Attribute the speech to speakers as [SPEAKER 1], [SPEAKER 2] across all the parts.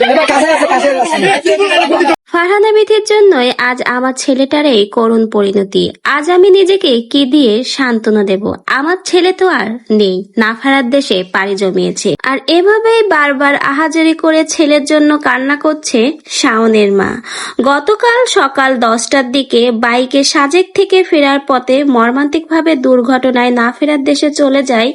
[SPEAKER 1] একটু কাছে আছে কাছে আছে ফারহানা বিথির জন্যই আজ আমার ছেলেটার এই করুণ পরিণতি। আজ আমি নিজেকে কি দিয়ে সান্ত্বনা দেব? আমার ছেলে তো আর নেই না ফেরার দেশে পাড়ি জমিয়েছে। আর এভাবেই বারবার আহাজারি করে ছেলের জন্য কান্না করছে শাওনের মা। গতকাল সকাল দশটার দিকে বাইকে সাজেক থেকে ফেরার পথে মর্মান্তিকভাবে দুর্ঘটনায় না ফেরার দেশে চলে যায়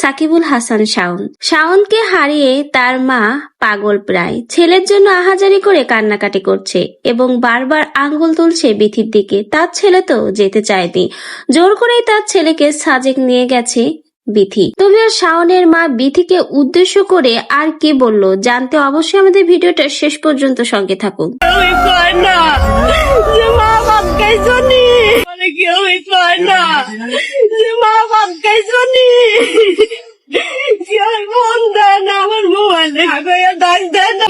[SPEAKER 1] সাকিবুল হাসান শাওন। শাওনকে হারিয়ে তার মা পাগল প্রায়। ছেলের জন্য আহাজারি করে কান্নাকাটি করছে এবং বারবার আঙ্গুল তুলছে বিথির দিকে। তার ছেলে তো যেতে চায়নি। জোর করেই তার ছেলেকে সাজেক নিয়ে গেছে বিথি। তবে শাওনের মা বিথিকে উদ্দেশ্য করে আর কি বলল? জানতে অবশ্যই আমাদের ভিডিওটা শেষ পর্যন্ত সঙ্গে থাকুন।
[SPEAKER 2] না মা বাপ মানে কেউই কয় না যে মা বাপ গাইছনি কেউ ফোন দেয় না আমার মোবাইল দেখা করে ডাক দেয় না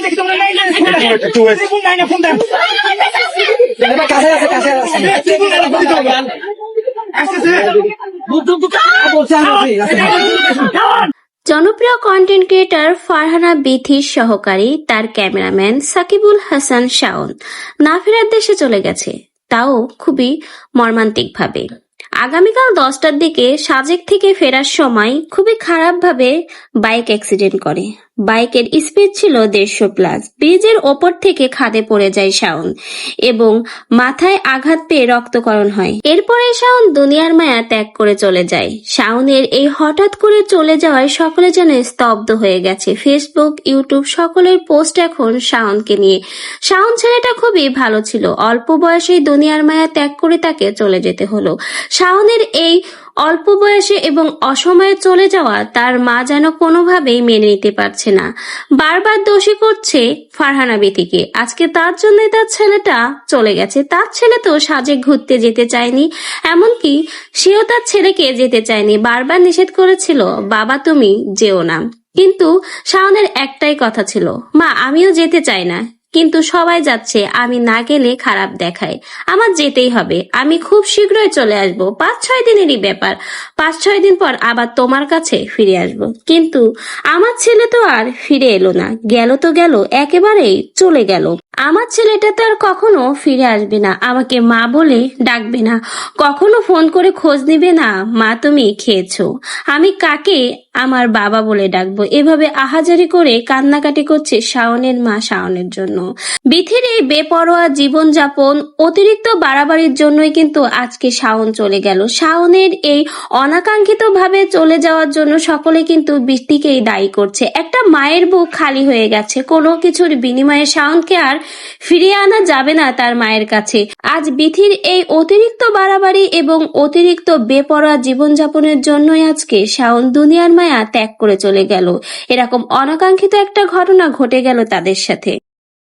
[SPEAKER 1] জনপ্রিয় কন্টেন্ট ক্রিয়েটর ফারহানা বিথির সহকারী তার ক্যামেরাম্যান সাকিবুল হাসান শাওন। না ফেরার দেশে চলে গেছে, তাও খুবই মর্মান্তিকভাবে। আগামীকাল দশটার দিকে সাজেক থেকে ফেরার সময় খুবই খারাপভাবে বাইক অ্যাক্সিডেন্ট করে। বাইকের স্পিড ছিল দেড়শো প্লাস। ব্রিজের ওপর থেকে খাদে পড়ে যায় শাওন এবং মাথায় আঘাত পেয়ে রক্তকরণ হয়। এরপরে শাওন দুনিয়ার মায়া ত্যাগ করে চলে যায়। শাওনের এই হঠাৎ করে চলে যাওয়ায় সকলে যেন স্তব্ধ হয়ে গেছে। ফেসবুক, ইউটিউব সকলের পোস্ট এখন শাওনকে নিয়ে। শাওন ছেলেটা খুবই ভালো ছিল। অল্প বয়সেই দুনিয়ার মায়া ত্যাগ করে তাকে চলে যেতে হলো। শাওনের এই অল্প বয়সে এবং অসময়ে চলে যাওয়া তার মা যেন কোনোভাবেই মেনে নিতে পারছে না। বারবার দোষী করছে ফারহানা বেতিকে আজকে তার জন্যই তার ছেলেটা চলে গেছে। তার ছেলে তো সাজে ঘুরতে যেতে চায়নি, এমনকি সেও তার ছেলেকে যেতে চায়নি। বারবার নিষেধ করেছিল, বাবা, তুমি যেও না। কিন্তু শাওনের একটাই কথা ছিল, মা, আমিও যেতে চাই না। কিন্তু সবাই যাচ্ছে, আমি না গেলে খারাপ দেখায়। আমার যেতেই হবে, আমি খুব শীঘ্রই চলে আসব পাঁচ ছয় দিনেরই ব্যাপার। পাঁচ ছয় দিন পর আবার তোমার কাছে ফিরে আসব। কিন্তু আমার ছেলে তো আর ফিরে এলো না, গেল তো গেল, একেবারেই চলে গেল। আমার ছেলেটা তো আর কখনো ফিরে আসবে না, আমাকে মা বলে ডাকবে না, কখনো ফোন করে খোঁজ নিবে না, মা, তুমি খেয়েছো। আমি কাকে আমার বাবা বলে ডাকবো? এভাবে আহাজারি করে কান্নাকাটি করছে শাওনের মা শাওনের জন্য। বিথির এই বেপরোয়া জীবনযাপন অতিরিক্ত বাড়াবাড়ির জন্যই কিন্তু আজকে শাওন চলে গেল। শাওনের এই অনাকাঙ্ক্ষিত ভাবে চলে যাওয়ার জন্য সকলে কিন্তু বৃষ্টিকেই দায়ী করছে। একটা মায়ের বুক খালি হয়ে গেছে। কোনো কিছুর বিনিময়ে শাওনকে আর ফিরিয়ে আনা যাবে না তার মায়ের কাছে। আজ বিথির এই অতিরিক্ত বাড়াবাড়ি এবং অতিরিক্ত বেপরোয়া জীবনযাপনের জন্যই আজকে শাওন দুনিয়ার মায়া ত্যাগ করে চলে গেল। এরকম অনাকাঙ্ক্ষিত একটা ঘটনা ঘটে গেল তাদের সাথে।